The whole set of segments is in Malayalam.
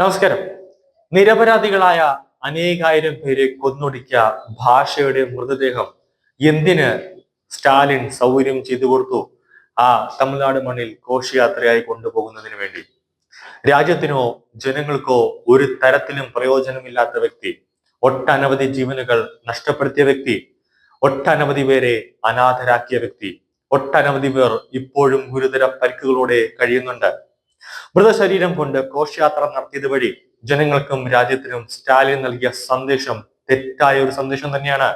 നമസ്കാരം. നിരപരാധികളായ അനേകായിരം പേരെ കൊന്നൊടുക്കിയ ഭാഷയുടെ മൃതദേഹം എന്തിന് സ്റ്റാലിൻ സൗകര്യം ചെയ്തു കൊടുത്തു? ആ തമിഴ്നാട് മണ്ണിൽ ഘോഷയാത്രയായി കൊണ്ടുപോകുന്നതിന് വേണ്ടി. രാജ്യത്തിനോ ജനങ്ങൾക്കോ ഒരു തരത്തിലും പ്രയോജനമില്ലാത്ത വ്യക്തി ഒട്ടനവധി ജീവനുകൾ നഷ്ടപ്പെടുത്തിയ വ്യക്തി ഒട്ടനവധി പേരെ അനാഥരാക്കിയ വ്യക്തി ഒട്ടനവധി പേർ ഇപ്പോഴും ഗുരുതര പരിക്കുകളോടെ കഴിയുന്നുണ്ട്. മൃതശരീരം കൊണ്ട് ഘോഷയാത്ര നടത്തിയത് വഴി ജനങ്ങൾക്കും രാജ്യത്തിനും സ്റ്റാലിൻ നൽകിയ സന്ദേശം തെറ്റായ ഒരു സന്ദേശം തന്നെയാണ്.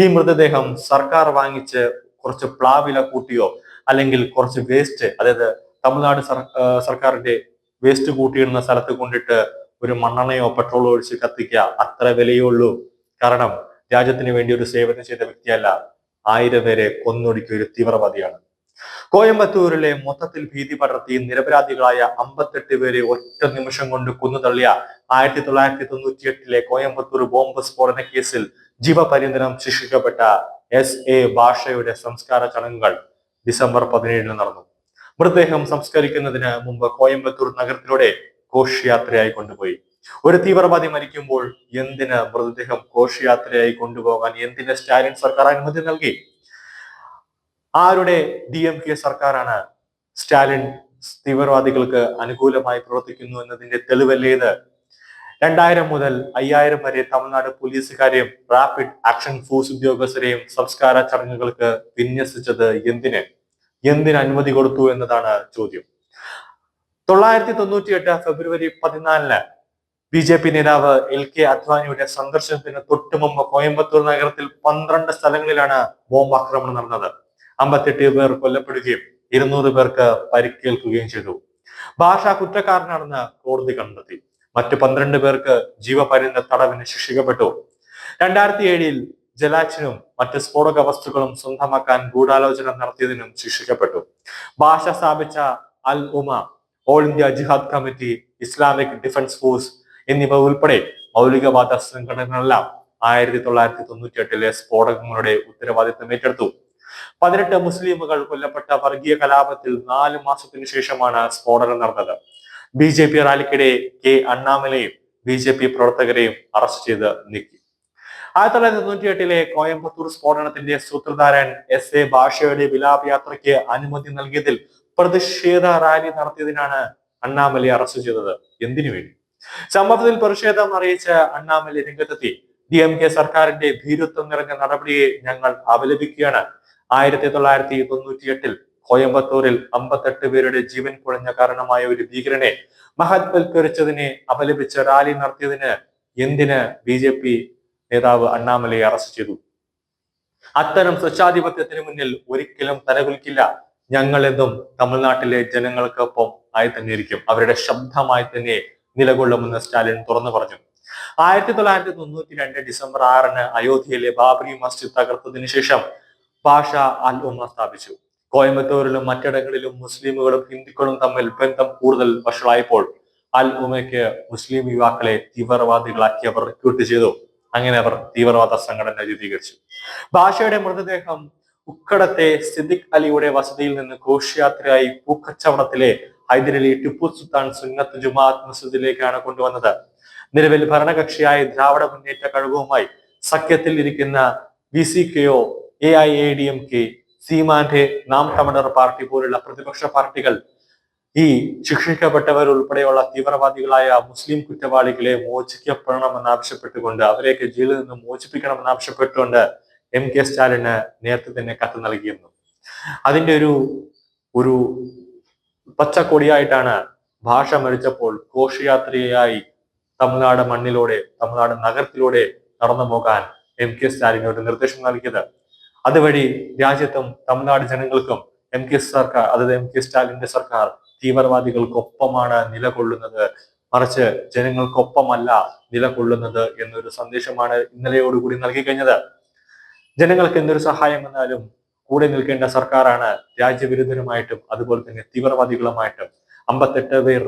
ഈ മൃതദേഹം സർക്കാർ വാങ്ങിച്ച് കുറച്ച് പ്ലാവില കൂട്ടിയോ അല്ലെങ്കിൽ കുറച്ച് വേസ്റ്റ് അതായത് തമിഴ്നാട് സർക്കാരിന്റെ വേസ്റ്റ് കൂട്ടിയിടുന്ന സ്ഥലത്ത് കൊണ്ടിട്ട് ഒരു മണ്ണെണ്ണയോ പെട്രോളോ ഒഴിച്ച് കത്തിക്കുക അത്ര വിലയേ ഉള്ളൂ. കാരണം രാജ്യത്തിന് വേണ്ടി ഒരു സേവനം ചെയ്ത വ്യക്തിയല്ല ആയിരം പേരെ കൊന്നൊടുക്കിയ ഒരു തീവ്രവാദിയാണ്. കോയമ്പത്തൂരിലെ മൊത്തത്തിൽ ഭീതി പടർത്തി നിരപരാധികളായ അമ്പത്തെട്ട് പേരെ ഒറ്റ നിമിഷം കൊണ്ട് കൊന്നുതള്ളിയ ആയിരത്തി തൊള്ളായിരത്തി തൊണ്ണൂറ്റി എട്ടിലെ കോയമ്പത്തൂർ ബോംബ് സ്ഫോടന കേസിൽ ജീവപര്യന്തനം ശിക്ഷിക്കപ്പെട്ട എസ് എ ഭാഷയുടെ സംസ്കാര ചടങ്ങുകൾ ഡിസംബർ പതിനേഴിന് നടന്നു. മൃതദേഹം സംസ്കരിക്കുന്നതിന് മുമ്പ് കോയമ്പത്തൂർ നഗരത്തിലൂടെ ഘോഷയാത്രയായി കൊണ്ടുപോയി. ഒരു തീവ്രവാദി മരിക്കുമ്പോൾ എന്തിന് മൃതദേഹം ഘോഷയാത്രയായി കൊണ്ടുപോകാൻ എന്തിന് സ്റ്റാലിൻ സർക്കാർ അനുമതി നൽകി? ആരുടെ ഡി എം കെ സർക്കാരാണ് സ്റ്റാലിൻ തീവ്രവാദികൾക്ക് അനുകൂലമായി പ്രവർത്തിക്കുന്നു എന്നതിന്റെ തെളിവല്ലേ ഇത്? രണ്ടായിരം മുതൽ അയ്യായിരം വരെ തമിഴ്നാട് പോലീസുകാരെയും റാപ്പിഡ് ആക്ഷൻ ഫോഴ്സ് ഉദ്യോഗസ്ഥരെയും സംസ്കാര ചടങ്ങുകൾക്ക് വിന്യസിച്ചത് എന്തിന്? എന്തിന് അനുമതി കൊടുത്തു എന്നതാണ് ചോദ്യം. തൊള്ളായിരത്തി തൊണ്ണൂറ്റി എട്ട് ഫെബ്രുവരി പതിനാലിന് ബി ജെ പി നേതാവ് എൽ കെ അദ്വാനിയുടെ സന്ദർശനത്തിന് തൊട്ടുമുമ്പ് കോയമ്പത്തൂർ നഗരത്തിൽ പന്ത്രണ്ട് സ്ഥലങ്ങളിലാണ് ബോംബ് ആക്രമണം നടന്നത്. അമ്പത്തെട്ട് പേർ കൊല്ലപ്പെടുകയും ഇരുന്നൂറ് പേർക്ക് പരിക്കേൽക്കുകയും ചെയ്തു. ഭാഷ കുറ്റക്കാരനാണെന്ന് കോടതി കണ്ടെത്തി. മറ്റ് പന്ത്രണ്ട് പേർക്ക് ജീവപര്യന്ത തടവിന് ശിക്ഷിക്കപ്പെട്ടു. രണ്ടായിരത്തി ഏഴിൽ ജലാച്ചിനും മറ്റ് സ്ഫോടക വസ്തുക്കളും സ്വന്തമാക്കാൻ ഗൂഢാലോചന നടത്തിയതിനും ശിക്ഷിക്കപ്പെട്ടു. ഭാഷ സ്ഥാപിച്ച Al Umma all India jihad committee Islamic defence force എന്നിവ ഉൾപ്പെടെ മൗലികവാദ സംഘടനകളെല്ലാം ആയിരത്തി തൊള്ളായിരത്തി തൊണ്ണൂറ്റി എട്ടിലെ സ്ഫോടകങ്ങളുടെ ഉത്തരവാദിത്തം ഏറ്റെടുത്തു. പതിനെട്ട് മുസ്ലിമുകൾ കൊല്ലപ്പെട്ട വർഗീയ കലാപത്തിൽ നാല് മാസത്തിനു ശേഷമാണ് സ്ഫോടനം നടന്നത്. ബി ജെ പി റാലിക്കിടെ കെ അണ്ണാമലയും ബി ജെ പി പ്രവർത്തകരെയും അറസ്റ്റ് ചെയ്ത് നീക്കി. ആയിരത്തി തൊള്ളായിരത്തി തൊണ്ണൂറ്റി എട്ടിലെ കോയമ്പത്തൂർ സ്ഫോടനത്തിന്റെ സൂത്രധാരൻ എസ് എ ഭാഷയുടെ വിലാപയാത്രയ്ക്ക് അനുമതി നൽകിയതിൽ പ്രതിഷേധ റാലി നടത്തിയതിനാണ് അണ്ണാമലയെ അറസ്റ്റ് ചെയ്തത്. എന്തിനു വേണ്ടി? സംഭവത്തിൽ പ്രതിഷേധം അറിയിച്ച അണ്ണാമലൈ രംഗത്തെത്തി. ഡി എം കെ സർക്കാരിന്റെ ഭീരുത്വം നിറഞ്ഞ നടപടിയെ ഞങ്ങൾ അപലപിക്കുകയാണ്. ആയിരത്തി തൊള്ളായിരത്തി തൊണ്ണൂറ്റി എട്ടിൽ കോയമ്പത്തൂരിൽ അമ്പത്തെട്ട് പേരുടെ ജീവൻ കുഴഞ്ഞ കാരണമായ ഒരു ഭീകരനെ മഹത്വൽക്കരിച്ചതിനെ അപലപിച്ച് റാലി നടത്തിയതിന് എന്തിന് ബി ജെ പി നേതാവ് അണ്ണാമലയെ അറസ്റ്റ് ചെയ്തു? അത്തരം സ്വച്ഛാധിപത്യത്തിന് മുന്നിൽ ഒരിക്കലും തലകുലിക്കില്ല. ഞങ്ങളെന്നും തമിഴ്നാട്ടിലെ ജനങ്ങൾക്കൊപ്പം ആയി തന്നെ ഇരിക്കും അവരുടെ ശബ്ദമായി തന്നെ നിലകൊള്ളുമെന്ന് സ്റ്റാലിൻ തുറന്നു പറഞ്ഞു. ആയിരത്തി തൊള്ളായിരത്തി തൊണ്ണൂറ്റി രണ്ട് ഡിസംബർ ആറിന് അയോധ്യയിലെ ബാബറി മസ്ജിദ് തകർത്തതിനു ശേഷം ഭാഷ അൽ സ്ഥാപിച്ചു. കോയമ്പത്തൂരിലും മറ്റിടങ്ങളിലും മുസ്ലിമുകളും ഹിന്ദുക്കളും തമ്മിൽ ബന്ധം കൂടുതൽ വഷളായപ്പോൾ അൽ ഉമയ്ക്ക് മുസ്ലിം യുവാക്കളെ തീവ്രവാദികളാക്കി അവർ റിക്രൂട്ട് ചെയ്തു. അങ്ങനെ അവർ തീവ്രവാദ സംഘടന രൂപീകരിച്ചു. ഭാഷയുടെ മൃതദേഹം ഉക്കടത്തെ സിദ്ദിഖ് അലിയുടെ വസതിയിൽ നിന്ന് ഘോഷയാത്രയായി പൂക്കച്ചവടത്തിലെ ഹൈദരലി ടിപ്പു സുൽത്താൻ സുന്നത്ത് ജുമാഅത്ത് മസ്ജിദിലേക്കാണ് കൊണ്ടുവന്നത്. നിലവിൽ ഭരണകക്ഷിയായ ദ്രാവിഡ മുന്നേറ്റ കഴകവുമായി സഖ്യത്തിൽ ഇരിക്കുന്ന V C കെയോ A I A D M K സീമാന്റെ Naam Tamilar party പോലുള്ള പ്രതിപക്ഷ പാർട്ടികൾ ഈ ശിക്ഷിക്കപ്പെട്ടവർ ഉൾപ്പെടെയുള്ള തീവ്രവാദികളായ മുസ്ലിം കുറ്റവാളികളെ മോചിക്കപ്പെടണമെന്നാവശ്യപ്പെട്ടുകൊണ്ട് അവരെയൊക്കെ ജയിലിൽ നിന്ന് മോചിപ്പിക്കണമെന്നാവശ്യപ്പെട്ടുകൊണ്ട് എം കെ സ്റ്റാലിന് നേരത്തെ തന്നെ കത്ത് നൽകിയിരുന്നു. അതിന്റെ ഒരു ഒരു പച്ചക്കൊടിയായിട്ടാണ് ഭാഷ മരിച്ചപ്പോൾ ഘോഷയാത്രയായി തമിഴ്നാട് മണ്ണിലൂടെ തമിഴ്നാട് നഗരത്തിലൂടെ നടന്നു പോകാൻ എം കെ സ്റ്റാലിന് ഒരു നിർദ്ദേശം നൽകിയത്. അതുവഴി രാജ്യത്തും തമിഴ്നാട് ജനങ്ങൾക്കും എം കെ സർക്കാർ അതായത് എം കെ സ്റ്റാലിന്റെ സർക്കാർ തീവ്രവാദികൾക്കൊപ്പമാണ് നിലകൊള്ളുന്നത്. മറിച്ച് ജനങ്ങൾക്കൊപ്പമല്ല നിലകൊള്ളുന്നത് എന്നൊരു സന്ദേശമാണ് ഇന്നലെയോടുകൂടി നൽകി കഴിഞ്ഞത് ജനങ്ങൾക്ക് എന്തൊരു സഹായം വന്നാലും കൂടെ നിൽക്കേണ്ട സർക്കാരാണ് രാജ്യവിരുദ്ധരുമായിട്ടും അതുപോലെ തന്നെ തീവ്രവാദികളുമായിട്ടും അമ്പത്തെട്ട് പേർ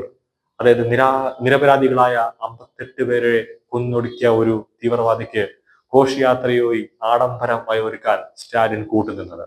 അതായത് നിരാ നിരപരാധികളായ അമ്പത്തെട്ട് പേരെ കൊന്നൊടുക്കിയ ഒരു തീവ്രവാദിക്ക് ഘോഷയാത്രയോയി ആഡംബരമായി ഒരുക്കാൻ സ്റ്റാലിൻ കൂട്ടുനിന്നത്.